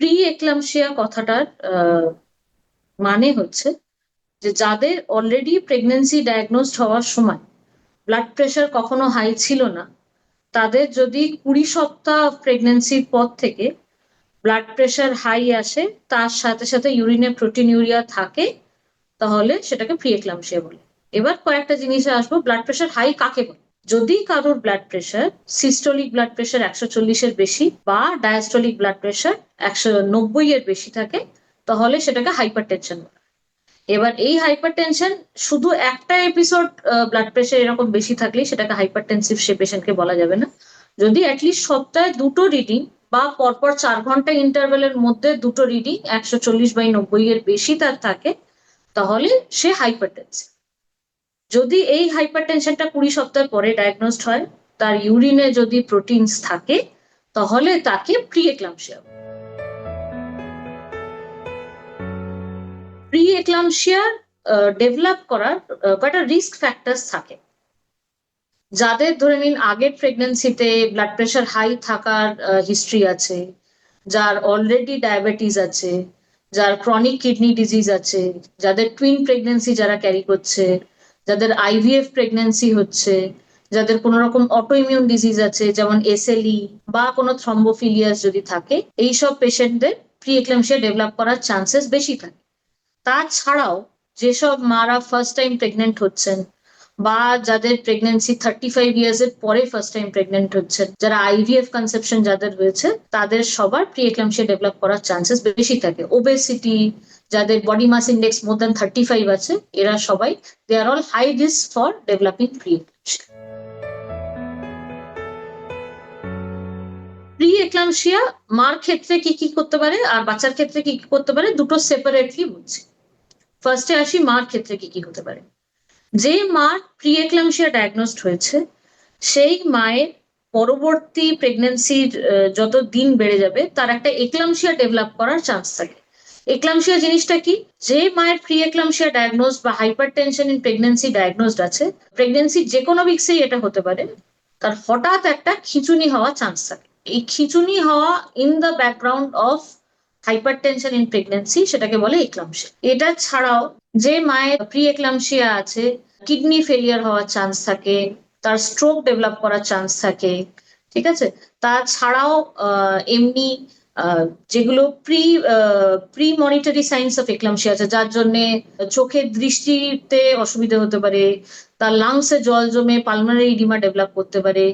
Pre eclampsia কথাটার মানে হচ্ছে যে যাদের অলরেডি প্রেগনেন্সি ডায়াগনোসড হওয়ার সময় ব্লাড প্রেশার কখনো হাই ছিল না, তাদের যদি কুড়ি সপ্তাহ প্রেগনেন্সির পর থেকে ব্লাড প্রেশার হাই আসে, তার সাথে সাথে ইউরিনে প্রোটিন ইউরিয়া থাকে, তাহলে সেটাকে প্রি এক্লামশিয়া বলে। এবার কয়েকটা জিনিসে আসব ব্লাড প্রেশার হাই কাকে বলে? যদি কারোর blood pressure systolic blood pressure একশো চল্লিশের বেশি বা ডায়াস্টোলিক ব্লাড প্রেশার একশো নব্বই এর বেশি থাকে, তাহলে সেটাকে হাইপার টেনশন বলে এবার এই হাইপার টেনশন শুধু একটা এপিসোড ব্লাড প্রেশার এরকম বেশি থাকলেই সেটাকে হাইপার টেনসিভ সে পেশেন্টকে বলা যাবে না। যদি অ্যাটলিস্ট সপ্তাহে দুটো রিডিং বা পরপর চার ঘণ্টা ইন্টারভেলের মধ্যে দুটো রিডিং একশো চল্লিশ বাই নব্বই এর বেশি তার থাকে, তাহলে সে হাইপার টেনসিভ যদি এই হাইপার টেনশনটা কুড়ি সপ্তাহ পরে ডায়াগনোসড হয়, তার ইউরিনে যদি প্রোটিনস থাকে, তাহলে তাকে প্রি এক্লামশিয়া প্রি এক্লামশিয়ার ডেভেলপ করার কয়েকটা রিস্ক ফ্যাক্টরস থাকে। যাদের ধরে নিন আগের প্রেগনেন্সিতে ব্লাড প্রেশার হাই থাকার হিস্ট্রি আছে, যার অলরেডি ডায়াবেটিস আছে, যার ক্রনিক কিডনি ডিজিজ আছে, যাদের টুইন প্রেগনেন্সি যারা ক্যারি করছে যাদের আইভিএফ প্রেগনেন্সি হচ্ছে, যাদের কোনো রকম অটো ইমিউন ডিজিজ আছে যেমন এসএলই বা কোনো থ্রম্বোফিলিয়াস যদি থাকে এই সব পেশেন্টদের প্রি এক্লামশিয়া ডেভেলপ করার চান্সেস বেশি থাকে। তাছাড়াও যেসব মারা ফার্স্ট টাইম প্রেগনেন্ট হচ্ছেন বা যাদের প্রেগনেন্সি থার্টি ফাইভ ইয়ার্স এর পরে ফার্স্ট টাইম প্রেগনেন্ট হচ্ছেন, যারা আইভিএফ কনসেপশন যাদের হয়েছে তাদের সবার প্রি এক্লামশিয়া ডেভেলপ করার চান্সেস বেশি থাকে। ওবেসিটি যাদের body mass index more than thirty five আছে, এরা সবাই they are all high risk for developing pre pre eclampsia মার ক্ষেত্রে কি কি করতে পারে, আর বাচ্চার ক্ষেত্রে কি কি করতে পারে, দুটো সেপারেটলি বলছি। ফার্স্টে আসি মার ক্ষেত্রে কি কি হতে পারে। যে মার প্রি এক্লামশিয়া ডায়াগনোসড হয়েছে, সেই মায়ের পরবর্তী প্রেগনেন্সির যত দিন বেড়ে যাবে, তার একটা এক্লামশিয়া ডেভেলপ করার চান্স থাকে। এক্লামশিয়া জিনিসটা কি? যে মায়ের প্রি এক্লামশিয়া ডায়াগনোজ বা hypertension in pregnancy diagnosed আছে প্রেগনেন্সি যে কোনো উইক্সেই এটা হতে পারে, তার হঠাৎ একটা খিচুনি হওয়া চান্স থাকে। এই খিঁচুনি হওয়া in the background of hypertension in pregnancy সেটাকে বলে এক্লামশিয়া এটা ছাড়াও যে মায়ের প্রি এক্লামশিয়া আছে কিডনি ফেলিয়ার হওয়ার চান্স থাকে, তার স্ট্রোক ডেভেলপ করার চান্স থাকে, ঠিক আছে? তাছাড়াও এমনি যেগুলো pre premonitory signs of eclampsia আছে, যার জন্য চোখের দৃষ্টিতে অসুবিধা হতে পারে, তার লাংসে জল জমে পালমারি ইডিমা ডেভেলপ করতে পারে,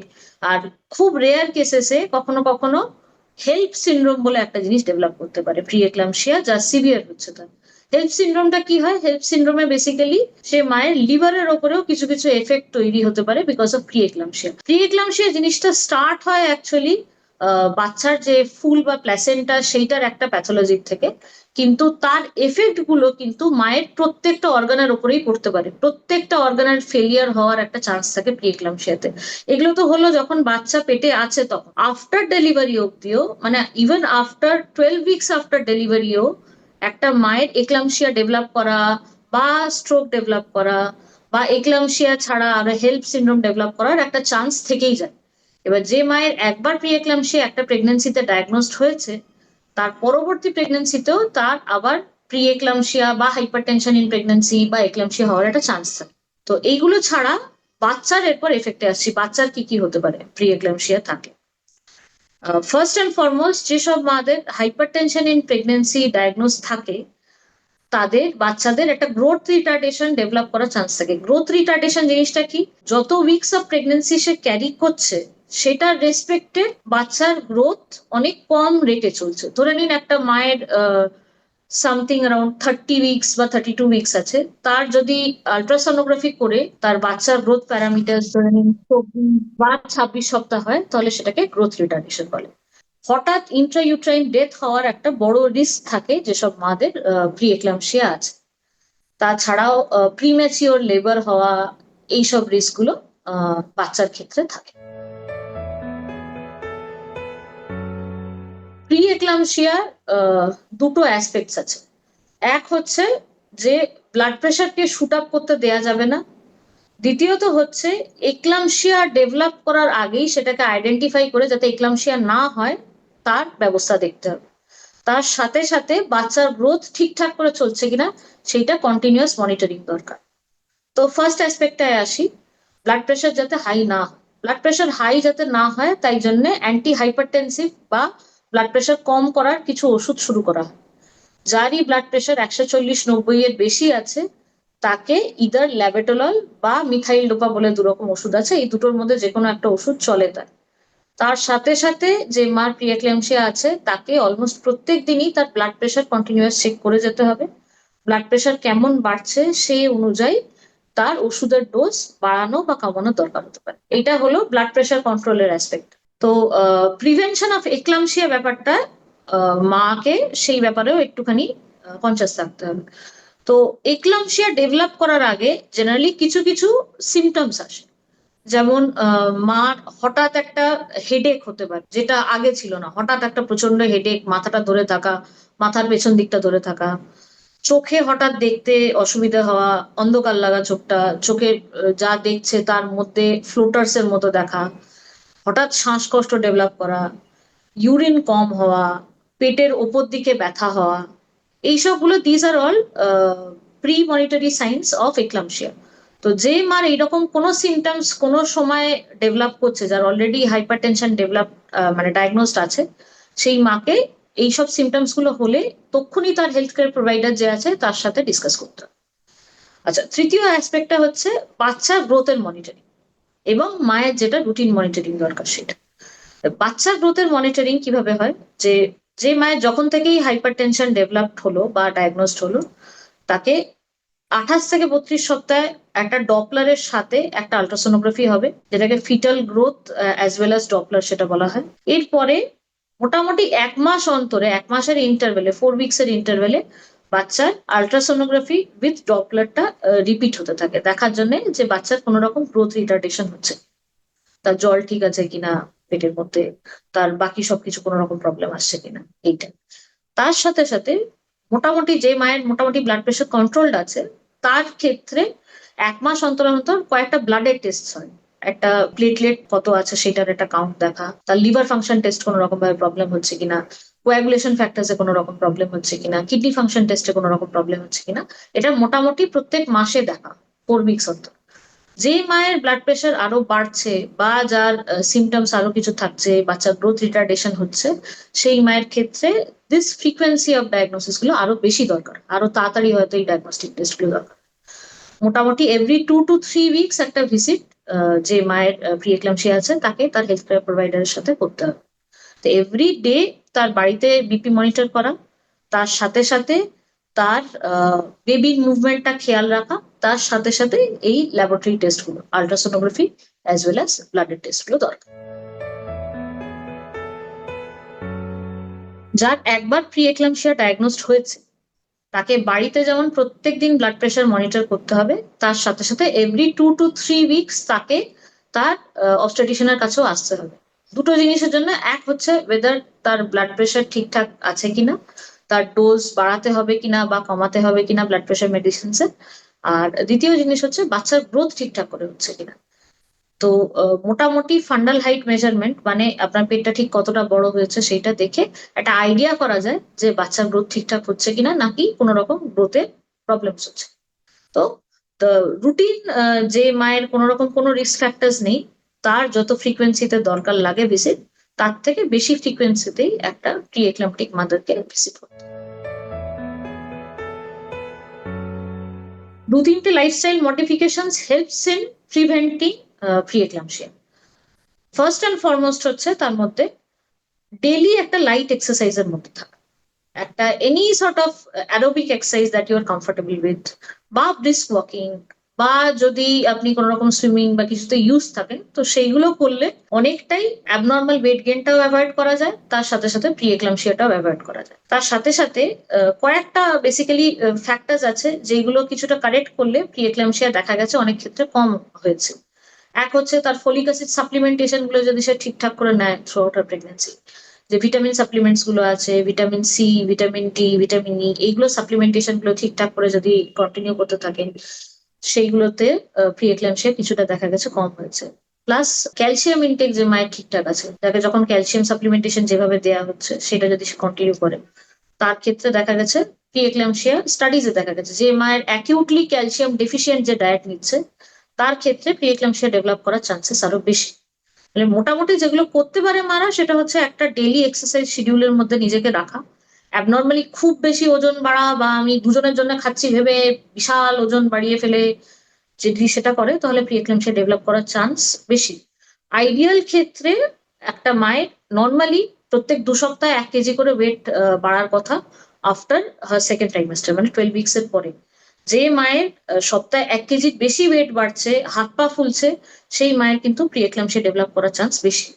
আর খুব রেয়ার কেসেসে কখনো কখনো হেল্প সিনড্রোম বলে একটা জিনিস ডেভেলপ করতে পারে প্রি এক্লামশিয়া যা সিভিয়ার হচ্ছে তার। হেল্প সিনড্রোমটা কি হয়? হেল্প সিনড্রোমে বেসিক্যালি সে মায়ের লিভারের ওপরেও কিছু কিছু এফেক্ট তৈরি হতে পারে because of pre eclampsia pre eclampsia জিনিসটা স্টার্ট হয় অ্যাকচুয়ালি বাচ্চার যে ফুল বা প্ল্যাসেন্টা সেইটার একটা প্যাথোলজির থেকে, কিন্তু তার এফেক্টগুলো কিন্তু মায়ের প্রত্যেকটা অর্গানের উপরেই পড়তে পারে। প্রত্যেকটা অর্গানের ফেলিয়ার হওয়ার একটা চান্স থাকে প্রি এক্লামশিয়াতে এগুলো তো হলো যখন বাচ্চা পেটে আছে তখন। আফটার ডেলিভারি অব্দিও মানে even after twelve weeks after ডেলিভারিও একটা মায়ের এক্লামশিয়া ডেভেলপ করা বা স্ট্রোক ডেভেলপ করা বা এক্লামশিয়া ছাড়া আরও হেল্প সিনড্রোম ডেভেলপ করার একটা চান্স থেকেই যায়। এবার যে মায়ের একবার প্রি এক্লামশিয়া একটা প্রেগনেন্সিতে ডায়াগনোসড হয়েছে, তার পরবর্তী প্রেগনেন্সিতেও তার আবার প্রি এক্লামশিয়া বা হাইপার টেনশন ইন প্রেগনেন্সি বা এক্লামশিয়া হওয়ার একটা চান্স থাকে। তো এইগুলো ছাড়া বাচ্চার এরপর এফেক্টে আসছি, বাচ্চার কি কি হতে পারে প্রি এক্লামশিয়া থাকে ফার্স্ট অ্যান্ড ফরমোস্ট যেসব মাদের hypertension in pregnancy diagnose থাকে, তাদের বাচ্চাদের একটা গ্রোথ রিটার্ডেশন ডেভেলপ করার চান্স থাকে। গ্রোথ রিটার্ডেশন জিনিসটা কি? যত উইকস অফ প্রেগনেন্সি সে ক্যারি করছে সেটার রেসপেক্টে বাচ্চার গ্রোথ অনেক কম রেটে চলছে। ধরে নিন একটা মায়ের সামথিং অ্যারাউন্ড থার্টি উইকস বা থার্টি টু উইকস আছে তার যদি আলট্রাসোনোগ্রাফি করে তার বাচ্চার গ্রোথ প্যারামিটার ধরে নিন বা ছাব্বিশ সপ্তাহ হয় তাহলে সেটাকে গ্রোথ রিটার্ডেশন বলে। হঠাৎ ইন্ট্রাইউট্রাইন ডেথ হওয়ার একটা বড় রিস্ক থাকে যেসব মাদের প্রি এক্লামশিয়া আছে। তাছাড়াও প্রিম্যাচিওর লেবার হওয়া এইসব রিস্কগুলো আহ, বাচ্চার ক্ষেত্রে থাকে। প্রি এক্লামশিয়ার দুটো অ্যাসপেক্টস আছে। এক হচ্ছে যে ব্লাড প্রেশারকে শুট আপ করতে দেয়া যাবে না। দ্বিতীয়ত হচ্ছে এক্লামশিয়া ডেভেলপ করার আগেই সেটাকে আইডেন্টিফাই করে যাতে এক্লামশিয়া না হয়, তার ব্যবস্থা দেখতে হবে। তার সাথে সাথে বাচ্চার গ্রোথ ঠিকঠাক করে চলছে কিনা, সেইটা কন্টিনিউয়াস মনিটরিং দরকার। তো ফার্স্ট অ্যাসপেক্টটায় আসি ব্লাড প্রেশার যাতে হাই না হয়। ব্লাড প্রেশার হাই যাতে না হয়, তাই জন্য অ্যান্টি হাইপারটেনসিভ বা ব্লাড প্রেশার কম করার কিছু ওষুধ শুরু করা হয়। যারই ব্লাড প্রেশার একশো চল্লিশ নব্বই এর বেশি আছে, তাকে ইদার ল্যাবেটোলল বা মিথাইল ডোপা বলে দুরকম ওষুধ আছে, এই দুটোর মধ্যে যে কোনো একটা ওষুধ চলে তার। তার সাথে সাথে যে মার প্রিয়াক্লেমসিয়া আছে, তাকে অলমোস্ট প্রত্যেক দিনই তার ব্লাড প্রেশার কন্টিনিউয়াস চেক করে যেতে হবে। ব্লাড প্রেশার কেমন বাড়ছে সেই অনুযায়ী তার ওষুধের ডোজ বাড়ানো বা কমানো দরকার হতে পারে। এটা হলো ব্লাড প্রেশার কন্ট্রোলের অ্যাসপেক্ট তো প্রিভেনশন অফ এক্লামসিয়া ব্যাপারটা মাকে সেই ব্যাপারেও একটুখানি কনসিয়াস থাকতে হবে। তো এক্লামসিয়া ডেভেলপ করার আগে জেনারেলি কিছু কিছু সিমটমস আসে। যেমন মার হঠাৎ একটা হেডেক হতে পারে, যেটা আগে ছিল না। হঠাৎ একটা প্রচণ্ড হেডেক মাথাটা ধরে থাকা, মাথার পেছন দিকটা ধরে থাকা। চোখে হঠাৎ দেখতে অসুবিধা হওয়া, অন্ধকার লাগা চোখটা চোখে যা দেখছে তার মধ্যে ফ্লোটার্স এর মতো দেখা। হঠাৎ শ্বাসকষ্ট ডেভেলপ করা ইউরিন কম হওয়া, পেটের ওপর দিকে ব্যথা হওয়া, এইসবগুলো these are all premonitory signs of eclampsia তো যে মার এইরকম কোনো সিমটমস কোনো সময় ডেভেলপ করছে, যার অলরেডি হাইপার টেনশন ডেভেলপ মানে ডায়াগনোসড আছে, সেই মাকে এইসব সিমটমসগুলো হলে তক্ষুনি তার হেলথ কেয়ার প্রোভাইডার যে আছে তার সাথে ডিসকাস করতে আচ্ছা তৃতীয় অ্যাসপেক্টটা হচ্ছে বাচ্চার গ্রোথের মনিটরিং এবং মায়ের যেটা রুটিন মনিটরিং দরকার সেটা। বাচ্চার গ্রোথের মনিটরিং কীভাবে হয়? যে যে মায়ের যখন থেকেই হাইপার টেনশন ডেভেলপড হলো বা ডায়াগনোসড হলো, তাকে আঠাশ থেকে বত্রিশ সপ্তাহে একটা ডপলারের সাথে একটা আলট্রাসোনোগ্রাফি হবে, যেটাকে fetal growth as well as Doppler সেটা বলা হয়। এরপরে মোটামুটি এক মাস অন্তরে, এক মাসের ইন্টারভেলে ফোর উইকস এর ইন্টারভেলে বাচ্চার আলট্রাসোনোগ্রাফি উইথ ডপলারটা রিপিট হতে থাকে। দেখার জন্য যে বাচ্চার কোনো রকম গ্রোথ রিটার্ডেশন হচ্ছে। তার জল ঠিক আছে কিনা, পেটের মধ্যে, তার বাকি সবকিছু কোনো রকম প্রবলেম আসছে কিনা, এইটা। তার সাথে সাথে মোটামুটি যে মায়ের মোটামুটি ব্লাড প্রেশার কন্ট্রোলড আছে, তার ক্ষেত্রে এক মাস অন্তর অন্তর কয়েকটা ব্লাডের টেস্ট হয়। একটা প্লেটলেট কত আছে সেটার একটা কাউন্ট দেখা। তার লিভার ফাংশন টেস্ট কোনো রকম ভাবে প্রবলেম হচ্ছে কিনা? কোয়াগুলেশন ফ্যাক্টার্সে কোনো রকম প্রবলেম হচ্ছে কিনা? কিডনি ফাংশন টেস্টে কোনো রকম প্রবলেম হচ্ছে কিনা? এটা মোটামুটি প্রত্যেক মাসে দেখা ফোর উইকস অন্তর। যে মায়ের ব্লাড প্রেশার আরও বাড়ছে বা যার সিমটমস আরও কিছু থাকছে, বাচ্চার গ্রোথ রিটার্ডেশন হচ্ছে, সেই মায়ের ক্ষেত্রে দিস ফ্রিকোয়েন্সি অফ ডায়াগনোসিসগুলো আরও বেশি দরকার। আরও তাড়াতাড়ি হয়তো এই ডায়াগনস্টিক টেস্টগুলো দরকার। মোটামুটি every two two three weeks একটা ভিজিট যে মায়ের প্রিয়েক্লামসিয়া আছে, তাকে তার হেলথ কেয়ার প্রোভাইডারের সাথে করতে হবে। তো এভরি ডে তার বাড়িতে বিপি মনিটর করা, তার সাথে সাথে তার বেবির মুভমেন্টটা খেয়াল রাখা, তার সাথে সাথে এই ল্যাবরেটরি টেস্টগুলো আলট্রাসোনোগ্রাফি অ্যাজ ওয়েল অ্যাজ ব্লাডের টেস্টগুলো দরকার। যার একবার প্রি এক্লামশিয়া ডায়াগনোসড হয়েছে তাকে বাড়িতে যেমন প্রত্যেক দিন ব্লাড প্রেশার মনিটর করতে হবে, তার সাথে সাথে every two two three weeks তাকে তার অবস্টেটিশনের কাছেও আসতে হবে। দুটো জিনিসের জন্য এক হচ্ছে ওয়েদার তার ব্লাড প্রেশার ঠিকঠাক আছে কিনা, তার ডোজ বাড়াতে হবে কিনা বা কমাতে হবে কিনা ব্লাড প্রেশার মেডিসিনসে আর দ্বিতীয় জিনিস হচ্ছে বাচ্চার গ্রোথ ঠিকঠাক করে হচ্ছে কিনা। তো মোটামুটি ফান্ডাল হাইট মেজারমেন্ট মানে আপনার পেটটা ঠিক কতটা বড় হয়েছে সেটা দেখে একটা আইডিয়া করা যায় যে বাচ্চার গ্রোথ ঠিকঠাক হচ্ছে কিনা, নাকি কোনো রকম গ্রোথে প্রবলেমস হচ্ছে। তো রুটিন যে মায়ের কোনো রকম কোনো রিস্ক ফ্যাক্টরস নেই, তার যত ফ্রিকোয়েন্সিতে দরকার লাগে ভিজিট তার থেকে বেশি ফ্রিকোয়েন্সিতেই একটা প্রি এক্লাম্পটিক মাদারকে ভিজিট করতে দু তিনটে lifestyle modifications helps in preventing pre eclampsia first and foremost হচ্ছে তার মধ্যে ডেলি একটা লাইট এক্সারসাইজের মধ্যে থাকা। একটা any sort of aerobic exercise that you are comfortable with বা ব্রিস্ক ওয়াকিং বা যদি আপনি কোন রকম সুইমিং বা কিছুতে ইউজ থাকেন, তো সেইগুলো করলে অনেকটাই অ্যাবনর্মাল ওয়েট গেনটাও অ্যাভয়েড করা যায়, তার সাথে সাথে প্রি এক্লামশিয়াটাও অ্যাভয়েড করা যায়। তার সাথে সাথে কয়েকটা বেসিক্যালি ফ্যাক্টরস আছে যেগুলো কিছুটা কারেক্ট করলে প্রি এক্লামশিয়া দেখা গেছে অনেক ক্ষেত্রে কম হয়েছে। এক হচ্ছে তার ফলিক অ্যাসিড সাপ্লিমেন্টেশনগুলো যদি সে ঠিকঠাক করে নেয় থ্রু আউট আর প্রেগনেন্সি যে ভিটামিন সাপ্লিমেন্টসগুলো আছে vitamin C vitamin D vitamin E এইগুলো সাপ্লিমেন্টেশনগুলো ঠিকঠাক করে যদি কন্টিনিউ করতে থাকেন সেইগুলোতে প্রি এক্লামশিয়া কিছুটা দেখা গেছে কম হয়েছে। প্লাস ক্যালসিয়াম ইনটেক যে মায়ের ঠিকঠাক আছে তাকে যখন ক্যালসিয়াম সাপ্লিমেন্টেশন যেভাবে দেওয়া হচ্ছে, সেটা যদি সে কন্টিনিউ করে, তার ক্ষেত্রে দেখা গেছে প্রিএক্লামশিয়া স্টাডিজে দেখা গেছে যে মায়ের অ্যাকিউটলি ক্যালসিয়াম ডেফিসিয়েন্ট যে ডায়েট নিচ্ছে তার ক্ষেত্রে প্রিএক্লামশিয়া ডেভেলপ করার চান্সেস আরও বেশি। মানে মোটামুটি যেগুলো করতে পারে মারা, সেটা হচ্ছে একটা ডেলি এক্সারসাইজ শিডিউলের মধ্যে নিজেকে রাখা। অ্যাবনর্মালি খুব বেশি ওজন বাড়া বা আমি দুজনের জন্য খাচ্ছি ভেবে বিশাল ওজন বাড়িয়ে ফেলে যদি সেটা করে, তাহলে প্রিএক্লামশিয়া ডেভেলপ করার চান্স বেশি। আইডিয়াল ক্ষেত্রে একটা মায়ের নর্মালি প্রত্যেক দু সপ্তাহে এক কেজি করে ওয়েট বাড়ার কথা আফটার সেকেন্ড ট্রাইমাস্টার মানে টুয়েলভ উইকস এর পরে। যে মায়ের সপ্তাহে এক কেজি বেশি ওয়েট বাড়ছে, হাত পা ফুলছে, সেই মায়ের কিন্তু প্রিএক্লামশিয়া ডেভেলপ করার চান্স বেশি।